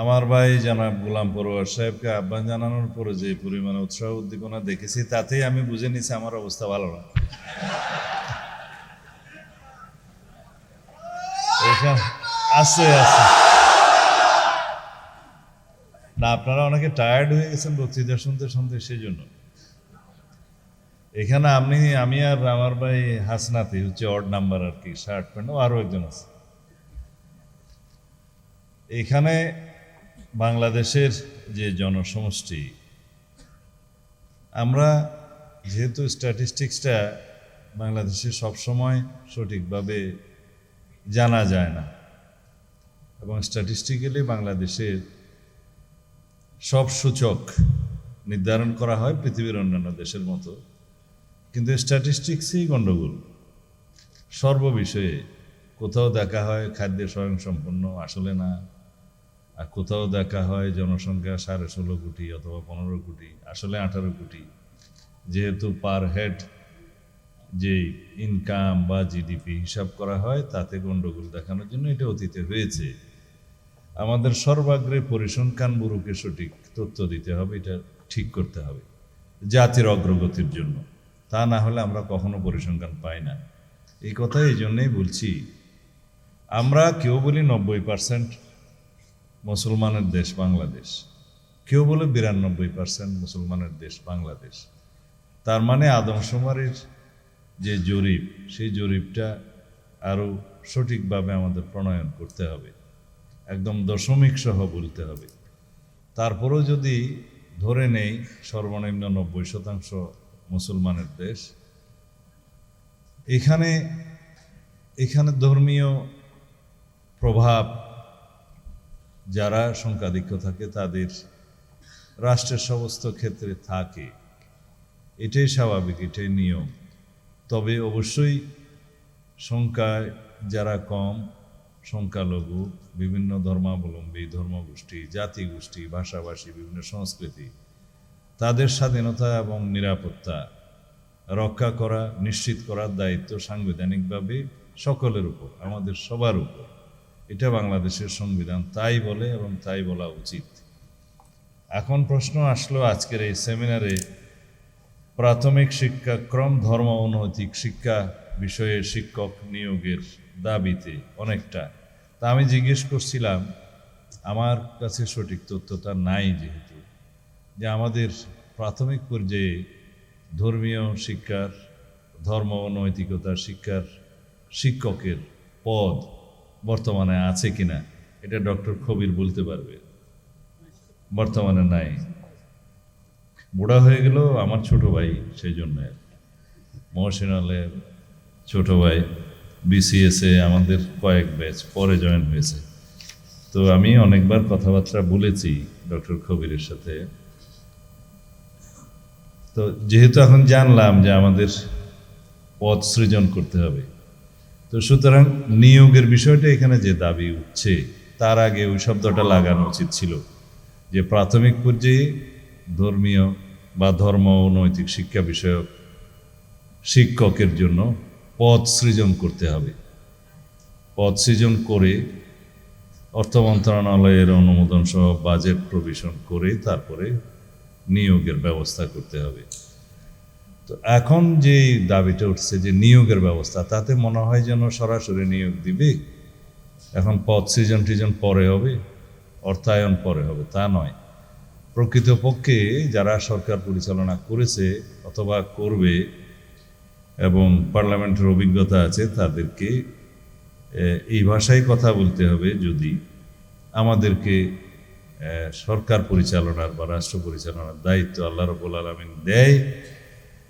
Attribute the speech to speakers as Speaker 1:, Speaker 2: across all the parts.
Speaker 1: আমার ভাই জনাব গোলাম পরোয়ার সাহেবকে আহ্বান জানানোর পরে যে পরিমাণে উৎসাহ উদ্দীপনা দেখেছি, তাতেই আমি বুঝে নিছি আমার অবস্থা ভালো না। আছে আছে। না, আপনারা অনেকে টায়ার্ড হয়ে গেছেন বক্তৃতা শুনতে শুনতে সেই জন্য এখানে আপনি, আমি আর আমার ভাই হাসনাতি, হচ্ছে অড নাম্বার আর কি শার্ট প্যান্ট আরও একজন আছে। এখানে বাংলাদেশের যে জনসমষ্টি, আমরা যেহেতু স্ট্যাটিস্টিক্সটা বাংলাদেশে সবসময় সঠিকভাবে জানা যায় না, এবং স্ট্যাটিস্টিক্যালি বাংলাদেশের সব সূচক নির্ধারণ করা হয় পৃথিবীর অন্যান্য দেশের মতো, কিন্তু স্ট্যাটিস্টিক্সই গণ্ডগোল। সর্ববিষয়ে কোথাও দেখা হয় খাদ্যে স্বয়ংসম্পন্ন আসলে না। আর কোথাও দেখা হয় জনসংখ্যা সাড়ে ষোলো কোটি অথবা পনেরো কোটি, আসলে আঠারো কোটি। যেহেতু পার হেড যে ইনকাম বা জিডিপি হিসাব করা হয়, তাতে গণ্ডগোল দেখানোর জন্য এটা অতীতে হয়েছে। আমাদের সর্বাগ্রে পরিসংখ্যান ব্যুরোকে সঠিক তথ্য দিতে হবে, এটা ঠিক করতে হবে জাতির অগ্রগতির জন্য। তা না হলে আমরা কখনো পরিসংখ্যান পাই না। এই কথা এই জন্যই বলছি। আমরা কেউ বলি নব্বই পার্সেন্ট মুসলমানের দেশ বাংলাদেশ। কেউ বলে বিরানব্বই পার্সেন্ট মুসলমানের দেশ বাংলাদেশ। তার মানে আদমশুমারির যে জরিপ, সেই জরিপটা আরও সঠিকভাবে আমাদের প্রণয়ন করতে হবে। একদম দশমিক সহ বলতে হবে। তারপরেও যদি ধরে নেই সর্বনিম্ন নব্বই শতাংশ মুসলমানের দেশ, এখানে এখানে ধর্মীয় প্রভাব যারা সংখ্যাধিক্য থাকে তাদের রাষ্ট্রের সমস্ত ক্ষেত্রে থাকে। এটাই স্বাভাবিক, এটাই নিয়ম। তবে অবশ্যই সংখ্যায় যারা কম, সংখ্যালঘু, বিভিন্ন ধর্মাবলম্বী, ধর্মগোষ্ঠী, জাতিগোষ্ঠী, ভাষাভাষী, বিভিন্ন সংস্কৃতি, তাদের স্বাধীনতা এবং নিরাপত্তা রক্ষা করা, নিশ্চিত করার দায়িত্ব সাংবিধানিকভাবে সকলের উপর, আমাদের সবার উপর। এটা বাংলাদেশের সংবিধান, তাই বলে এবং তাই বলা উচিত। এখন প্রশ্ন আসলো আজকের এই সেমিনারে, প্রাথমিক শিক্ষাক্রম, ধর্ম ও নৈতিক শিক্ষা বিষয়ে শিক্ষক নিয়োগের দাবিতে অনেকটা। তা আমি জিজ্ঞেস করছিলাম, আমার কাছে সঠিক তথ্যটা নাই যেহেতু, যে আমাদের প্রাথমিক পর্যায়ে ধর্মীয় শিক্ষার, ধর্ম ও নৈতিকতার শিক্ষার শিক্ষকের পদ বর্তমানে আছে কিনা, এটা ডক্টর খবির বলতে পারবে। বর্তমানে নাই। বুড়া হয়ে গেল আমার ছোট ভাই, সেই জন্য মহসিনালের ছোট ভাই বিসিএসে আমাদের কয়েক ব্যাচ, পরে জয়েন হয়েছে। তো আমি অনেকবার কথাবার্তা বলেছি ডক্টর খবিরের সাথে। তো যেহেতু এখন জানলাম যে আমাদের পথ সৃজন করতে হবে তো সুতরাং নিয়োগের বিষয়টা এখানে যে দাবি উঠছে, তার আগে ওই শব্দটা লাগানো উচিত ছিল যে প্রাথমিক পর্যায়ে ধর্মীয় বা ধর্ম ও নৈতিক শিক্ষা বিষয়ক শিক্ষকের জন্য পদ সৃজন করতে হবে। পদ সৃজন করে অর্থ মন্ত্রণালয়ের অনুমোদন সহ বাজেট প্রভিশন করে তারপরে নিয়োগের ব্যবস্থা করতে হবে। তো এখন যে দাবিটা উঠছে যে নিয়োগের ব্যবস্থা, তাতে মনে হয় যেন সরাসরি নিয়োগ দিবে। এখন পদ সৃজন টিজন পরে হবে, অর্থায়ন পরে হবে, তা নয়। প্রকৃতপক্ষে যারা সরকার পরিচালনা করেছে অথবা করবে এবং পার্লামেন্টের অভিজ্ঞতা আছে, তাদেরকে এই ভাষায় কথা বলতে হবে যদি আমাদেরকে সরকার পরিচালনার বা রাষ্ট্র পরিচালনার দায়িত্ব আল্লাহ রবুল আলমিন দেয়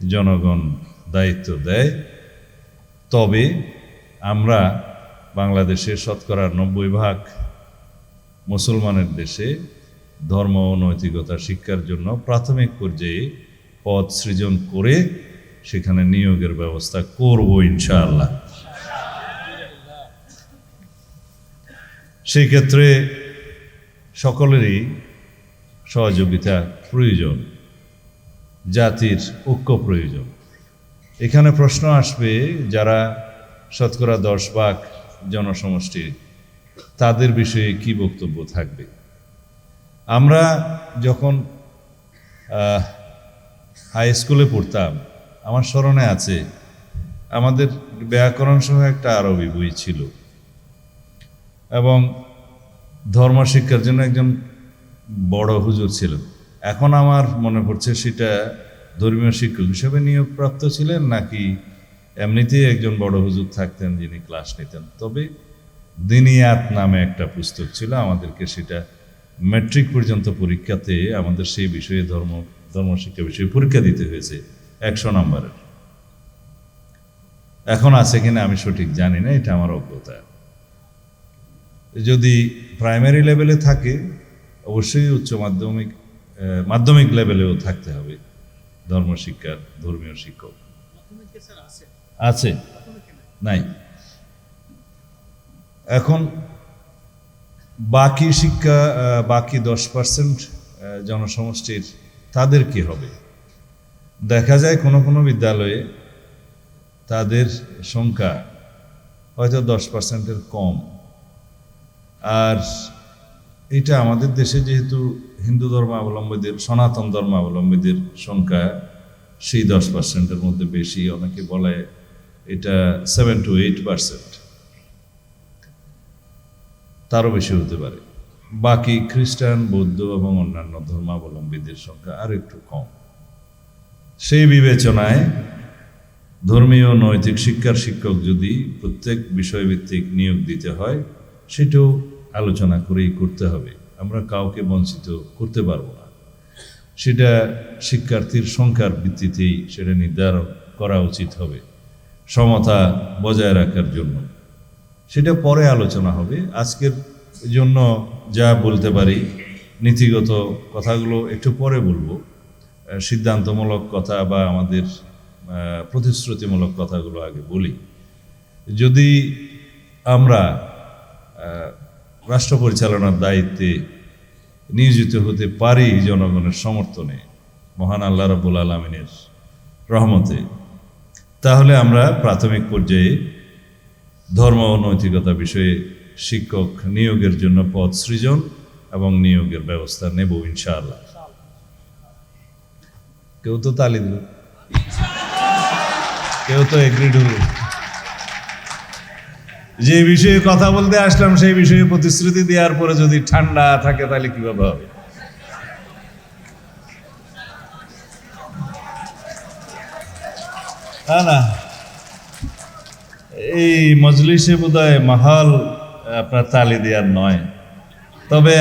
Speaker 1: জনগণ দায়িত্ব দেয়। তবে আমরা বাংলাদেশের শতকরা নব্বই ভাগ মুসলমানের দেশে ধর্ম ও নৈতিকতা শিক্ষার জন্য প্রাথমিক পর্যায়ে পদ সৃজন করে সেখানে নিয়োগের ব্যবস্থা করব ইনশাআল্লাহ। সেই ক্ষেত্রে সকলেরই সহযোগিতা প্রয়োজন। জাতির ঐক্য প্রয়োজন। এখানে প্রশ্ন আসবে, যারা শতকরা দশ ভাগ জনসমষ্টি, তাদের বিষয়ে কি বক্তব্য থাকবে? আমরা যখন হাই স্কুলে পড়তাম, আমার স্মরণে আছে, আমাদের ব্যাকরণ সহ একটা আরবি বই ছিল। এবং ধর্ম শিক্ষার জন্য একজন বড় হুজুর ছিল এখন আমার মনে পড়ছে সেটা ধর্মীয় শিক্ষক হিসেবে নিয়োগপ্রাপ্ত ছিলেন নাকি এমনিতেই একজন বড় হুজুর থাকতেন যিনি ক্লাস নিতেন। তবে দিনিয়াত নামে একটা পুস্তক ছিল, আমাদেরকে সেটা ম্যাট্রিক পর্যন্ত পরীক্ষাতে আমাদের সেই বিষয়ে ধর্ম ধর্মশিক্ষা বিষয়ে পরীক্ষা দিতে হয়েছে একশো নম্বরের। এখন আছে কিনা আমি সঠিক জানি না, এটা আমার অজ্ঞতা। যদি প্রাইমারি লেভেলে থাকে, অবশ্যই উচ্চ মাধ্যমিক মাধ্যমিক লেভেলেও থাকতে হবে। ধর্মশিক্ষার ধর্মীয় শিক্ষক।
Speaker 2: আছে। নাই।
Speaker 1: এখন বাকি শিক্ষা বাকি দশ পার্সেন্ট জনসমষ্টির তাদের কি হবে? দেখা যায় কোনো কোনো বিদ্যালয়ে তাদের সংখ্যা হয়তো দশ পার্সেন্টের কম। আর এটা আমাদের দেশে যেহেতু হিন্দু ধর্মাবলম্বীদের, সনাতন ধর্মাবলম্বীদের সংখ্যা সেই দশ পার্সেন্টের মধ্যে বেশি, অনেকে বলে এটা সেভেন টু এইট পার্সেন্ট তারও বেশি হতে পারে। বাকি খ্রিস্টান, বৌদ্ধ এবং অন্যান্য ধর্মাবলম্বীদের সংখ্যা আর একটু কম। সেই বিবেচনায় ধর্মীয় নৈতিক শিক্ষার শিক্ষক যদি প্রত্যেক বিষয়ভিত্তিক নিয়োগ দিতে হয়, সেটাও আলোচনা করেই করতে হবে। আমরা কাউকে বঞ্চিত করতে পারব না। সেটা শিক্ষার্থীর সংখ্যার ভিত্তিতেই সেটা নির্ধারণ করা উচিত হবে, সমতা বজায় রাখার জন্য। সেটা পরে আলোচনা হবে। আজকের জন্য যা বলতে পারি, নীতিগত কথাগুলো একটু পরে বলব। সিদ্ধান্তমূলক কথা বা আমাদের প্রতিশ্রুতিমূলক কথাগুলো আগে বলি। যদি আমরা রাষ্ট্র পরিচালনার দায়িত্বে নিয়োজিত হতে পারি জনগণের সমর্থনে। মহান আল্লাহ রাবুল আলমিনের রহমতে। তাহলে আমরা প্রাথমিক পর্যায়ে ধর্ম ও নৈতিকতা বিষয়ে শিক্ষক নিয়োগের জন্য পদ সৃজন এবং নিয়োগের ব্যবস্থা নেব ইনশাআল্লাহ। কেউ তো তালি দিল। কেউ তো এগ্রিড হল যে বিষয়ে কথা বলতে আসলাম, সেই বিষয়ে প্রতিশ্রুতি দেওয়ার পরে যদি ঠান্ডা থাকে, তাহলে কীভাবে হবে? না এই মজলিসে বোধ হয় মাহাল, আপনার তালি দেওয়ার নয়। তবে